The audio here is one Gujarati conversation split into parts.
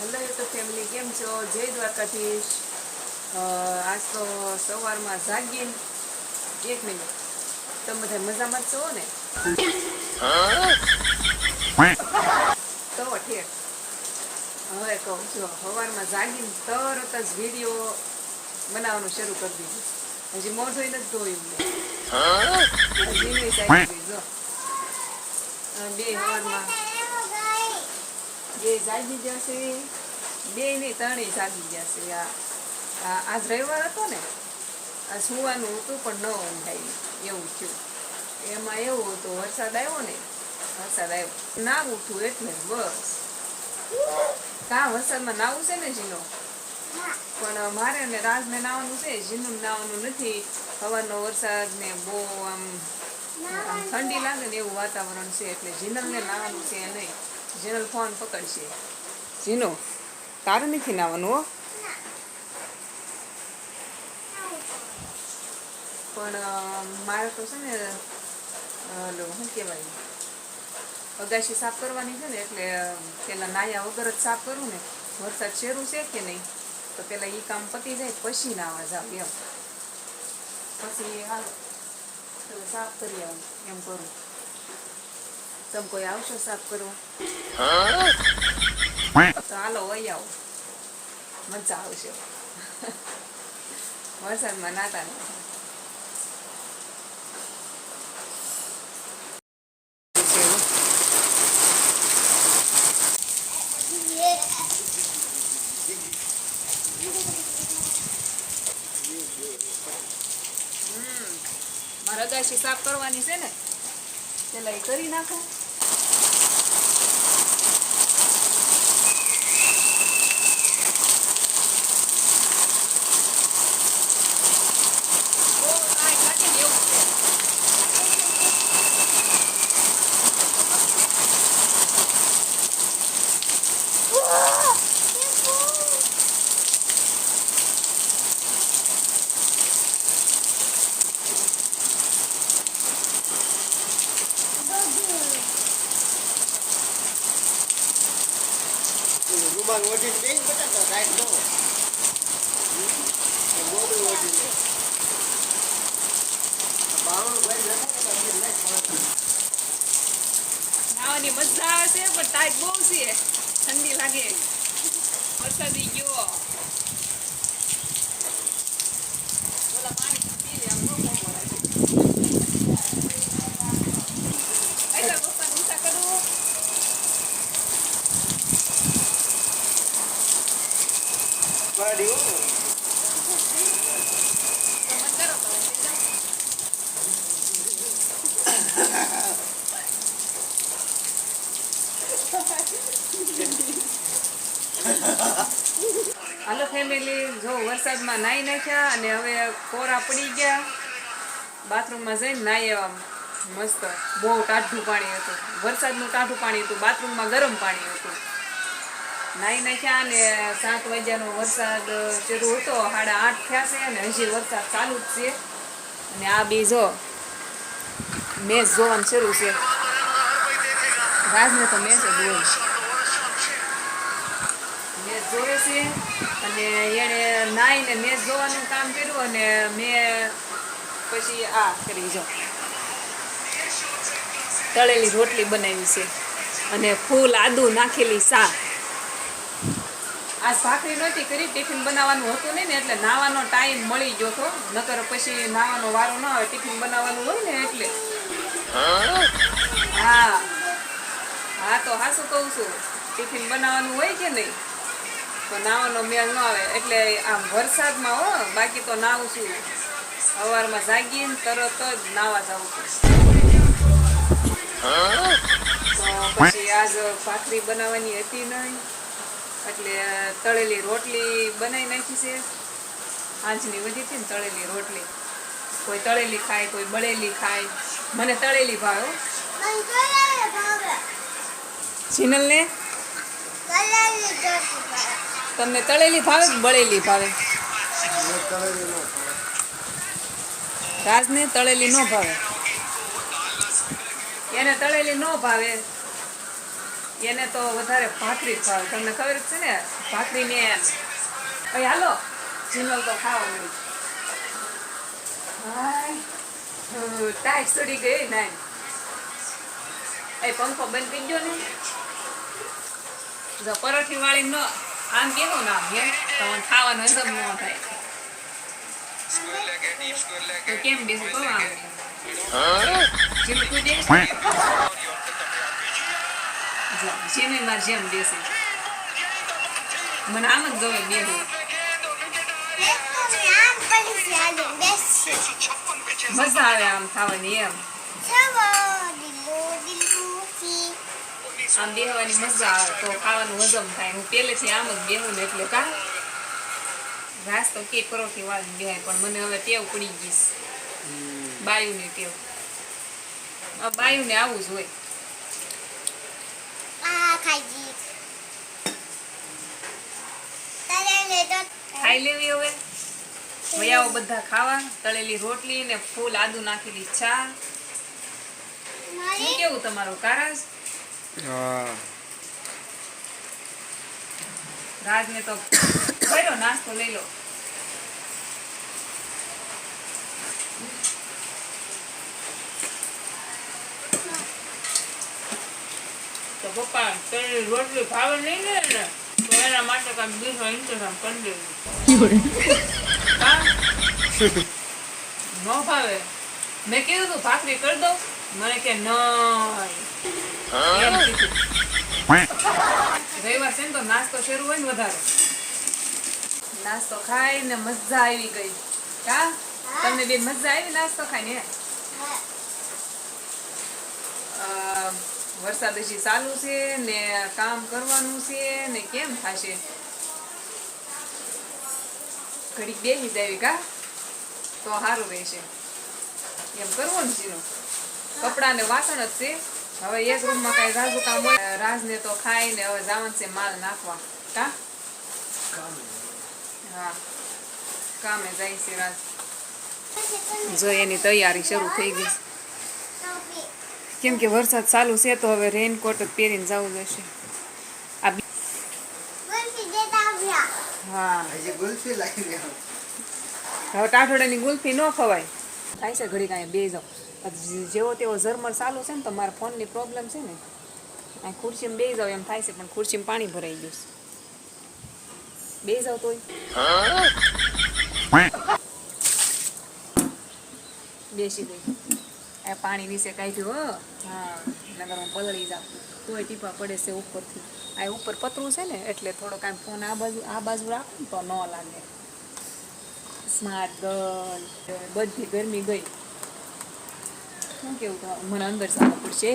હેલો યુટ્યુબ ફેમિલી કેમ છો? જય દ્વારકાધીશ. આજ તો સવારમાં જાગીને એક મિનિટ તમે બધા મજામાં છો ને? તો ઠેક હવે કહું છું સવારમાં જાગીને તરત જ વીડિયો બનાવવાનું શરૂ કરી દીધું. હજી મોઢું નથી ધોયું મેં. હજી નહીં જાગી જો. બે સવારમાં બે જાગી જશે બે નહીં ત્રણેય જાગી જશે આ આજ રવિવાર હતો ને, આ સુવાનું હતું પણ ન ઊંઘાય. એવું થયું. એમાં એવું હતું, વરસાદ આવ્યો ને, વરસાદ આવ્યો. ના ઉઠું એટલે બસ. કાં વરસાદમાં નાવું છે ને જીનો પણ મારે ને રાજને નાવાનું છે જીનું નાવાનું નથી. સવારનો વરસાદ ને બહુ આમ આમ ઠંડી લાગે ને એવું વાતાવરણ છે, એટલે જીનલને નાવાનું છે નહીં. જીનલ ફોન પકડશે. જીનો તારે નથી નાવાનું હો. પણ મારે તો છે ને હલો શું કહેવાય? અગાશી સાફ કરવાની છે ને એટલે પેલા નાયા વગર જ સાફ કરું ને વરસાદ શેરું છે કે નહીં તો પેલા એ કામ પતી જાય પછી નાવા જાવ એમ. પછી હાલ સાફ કરી આવું એમ કરું. તમે કોઈ આવશો સાફ કરવા? હાલો, વહી આવો. મજા આવશે. વરસાદમાં નાતા નથી મારે દાશી સાફ કરવાની છે ને? પેલા એ કરી નાખો. ખબર. નાવાની મજા આવે છે પણ ટાઈટ બહુ છે ઠંડી લાગે વરસાદી ગયો ઓલા પાણી પી લે આમ ન ખોખો લાગે. આયલા પપ્પા ઊંચા કરો. પાડી હો. તો મત કરો તો ઊંચી જાઓ. હાલો ફેમિલી જો વરસાદમાં નાહી નાખ્યા અને હવે કોરા પડી ગયા. બાથરૂમમાં જઈને નાહી આવ્યા મસ્ત. બહુ ટાઢું પાણી હતું. વરસાદનું ટાઢું પાણી હતું. બાથરૂમમાં ગરમ પાણી હતું. નાહી નાખ્યા અને સાત વાગ્યાનો વરસાદ શરૂ હતો. સાડા આઠ થયા છે અને હજી વરસાદ ચાલુ જ છે. અને આ બી જો મેચ જોવાનું શરૂ છે. રાજને તો મેચ જ હોય. જોવે છે. અને એણે નાઈને મેચ જોવાનું કામ કર્યું અને મેં પછી આ કરી જો. તળેલી રોટલી બનાવી છે. અને ફૂલ આદુ નાખેલી શાક. આજ ભાખરી નહોતી કરી, ટિફિન બનાવવાનું હતું નહીં ને એટલે નાવાનો ટાઈમ મળી ગયો હતો નકર પછી નાવાનો વારો ન આવે, ટિફિન બનાવવાનું હોય ને એટલે. હા. હા, તો હાસું કહું છું. ટિફિન બનાવવાનું હોય કે નહીં? તો નાવાનો મેળ ન આવે. એટલે આમ વરસાદમાં હો બાકી તો નાવું છું. સવારમાં જાગીને તરત જ નાવા જવું પછી આજ ભાખરી બનાવવાની હતી નહીં. એટલે તળેલી રોટલી બનાવી નાખી છે. આજની વધી હતી ને તળેલી રોટલી. કોઈ તળેલી ખાય કોઈ બળેલી ખાય. મને તળેલી ભાવે. જીનલને? તમને તળેલી ભાવે કે બળેલી ભાવે. રાજને તળેલી ન ભાવે. એને તળેલી ન ભાવે. એને તો વધારે ભાખરી ભાવે. તમને ખબર છે ને ભાખરીને ભાઈ હાલો જીનલ તો ખાવ હમ, ટાઈટ ચડી ગઈ નાઈ એ પંખો બંધ કરી ગયો ને. પરોઠી વાળી ન આમ કેવું ના હે તમને ખાવાનું હજમ ન થાય તો કેમ બેસું કહો આમ જેમ તું બેસ જેને માર જેમ બેસે મને આમ જ ગમે બેહું મજા આવે આમ ખાવાની એમ આમ બેહવાની મજા આવે તો ખાવાનું હજમ થાય. હું પહેલેથી આમ જ બેહું ને એટલે કા? ઘાસ તો કે પરોઠી વાળી બેહાય પણ મને હવે ટેવ પડી ગઈ છે. બાયુની ટેવ. આ બાયુને આવું જ હોય. ખાઈ લેવી હવે. વયાઓ બધા ખાવા તળેલી રોટલી ને ફૂલ આદુ નાખેલી ચા. શું કેવું તમારું કારાજ? હા રાજને તો કર્યો નાસ્તો લઈ લો. તો પપ્પા તને રોટલી ભાવે નહીં ને એટલે તો એના માટે કાંઈક બીજો ઇન્તજામ કરી દેવું? ન ભાવે. મેં કીધું તું ભાખરી કરી દઉં. મને કે નહીં રવિવાર છે ને તો નાસ્તો શરૂ હોય ને વધારે નાસ્તો ખાઈને મજા આવી ગઈ કા તમને બે મજા આવી નાસ્તો ખાઈને અ, વરસાદ હજી ચાલુ છે ને કામ કરવાનું છે ને કેમ થશે ઘડીક બેસી જાવી કા તો સારું રહેશે એમ કરવું ને સીનું કપડાં ને વાસણ જ છે. હવે એક રૂમમાં કઈ રાજુ કામ હોય રાજને તો ખાઈને હવે જવાનું છે માલ નાખવા. કા? હા. કામે જાય છે રાજ. જો એની તૈયારી શરૂ થઈ ગઈ. કેમ કે વરસાદ ચાલુ છે તો હવે રેનકોટ જ પહેરીને જવું જશે હા. હવે ટાઠોડાની ગુલ્ફી ન ખવાય. થાય છે ઘડી કાંઈ બે જાઓ. જેવો તેવો ઝરમર ચાલુ છે ને, તો મારા ફોનની પ્રોબ્લેમ છે ને, આ ખુરશીમાં બે જાવ એમ થાય છે, પણ ખુરશીમાં પાણી ભરાઈ ગયું છે. બે જાવ તોય. બેસી ગઈ. આ પાણી વિશે કાઢ્યું, હો. હા નગર હું પલળી જાઉં. તોય ટીપા પડે છે ઉપરથી. આ ઉપર પતરું છે ને, એટલે થોડો કાંઈ ફોન આ બાજુ આ બાજુ રાખું તો ન લાગે. Smart girl. બધી ગરમી ગઈ. શું કેવું તમારું મને અંદર જવું પડશે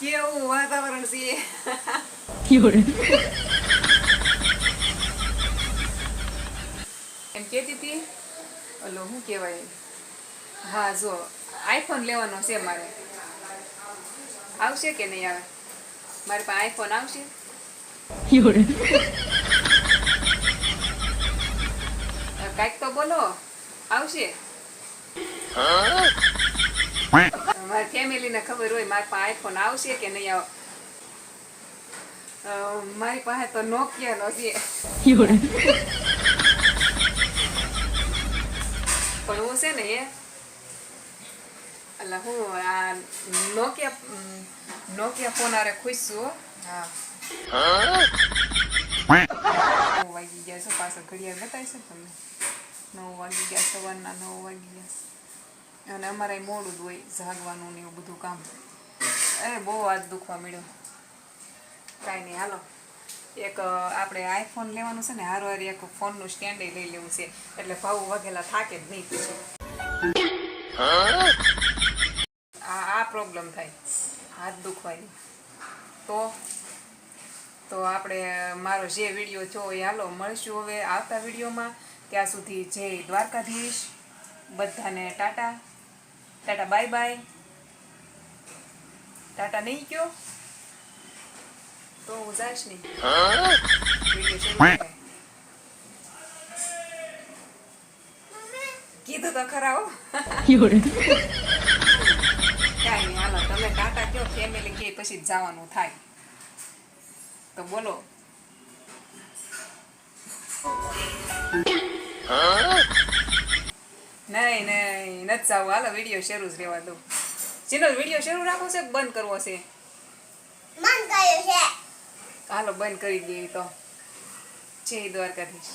કેવું વાતાવરણ છે એમ કહેતી હતી ઓલો શું કહેવાય હા જો આઈફોન લેવાનો છે મારે આવશે કે નહીં આવે મારી પાસે આઈફોન આવશે કાંઈક તો બોલો. આવશે. મારી ફેમિલીને ખબર હોય મારી પાસે આઈફોન આવશે કે નહીં આવ મારી પાસે તો નોકિયાનો છે. પણ હું છે ને એ એટલે હું આ નોકિયા નોકિયા ફોન આરે ખુશ છું. હા. વાગી ગયા છો પાછળ ઘડિયાળ બતાવી તમને. નવ વાગી ગયા સવારના નવ વાગી ગયા. અને અમારે મોડું જ હોય જાગવાનું ને એવું બધું કામ. એ બહુ હાથ દુખવા મળ્યો કાંઈ નહીં, હાલો. એક આપણે આઈફોન લેવાનું છે ને, હારો હારી એક ફોનનું સ્ટેન્ડ લઈ લેવું છે. એટલે ભાવ વગેલા થાકે જ નહીં પછી. આ આ પ્રોબ્લેમ થાય. હાથ દુખવાની તો તો આપણે, મારો જે વીડિયો જો એ હાલો, મળશું હવે આવતા વિડીયોમાં. ત્યાં સુધી જય દ્વારકાધીશ. બધાને tata. Tata bye bye. Tata નહીં કયો? તો હું જાઈશ નહીં. કીધું તો ખરા હો. કાંઈ નહીં હાલો તમે ટાટા કયો ફેમિલી કે પછી જવાનું થાય. તો બોલો. નહીં નહીં નથી જવું. હાલો વીડિયો શરૂ જ રહેવા દઉં ચિનો વીડિયો શરૂ રાખવો છે બંધ કરવો છે? કર્યું છે. હાલો બંધ કરી દઈએ તો. જય દ્વારકાધીશ.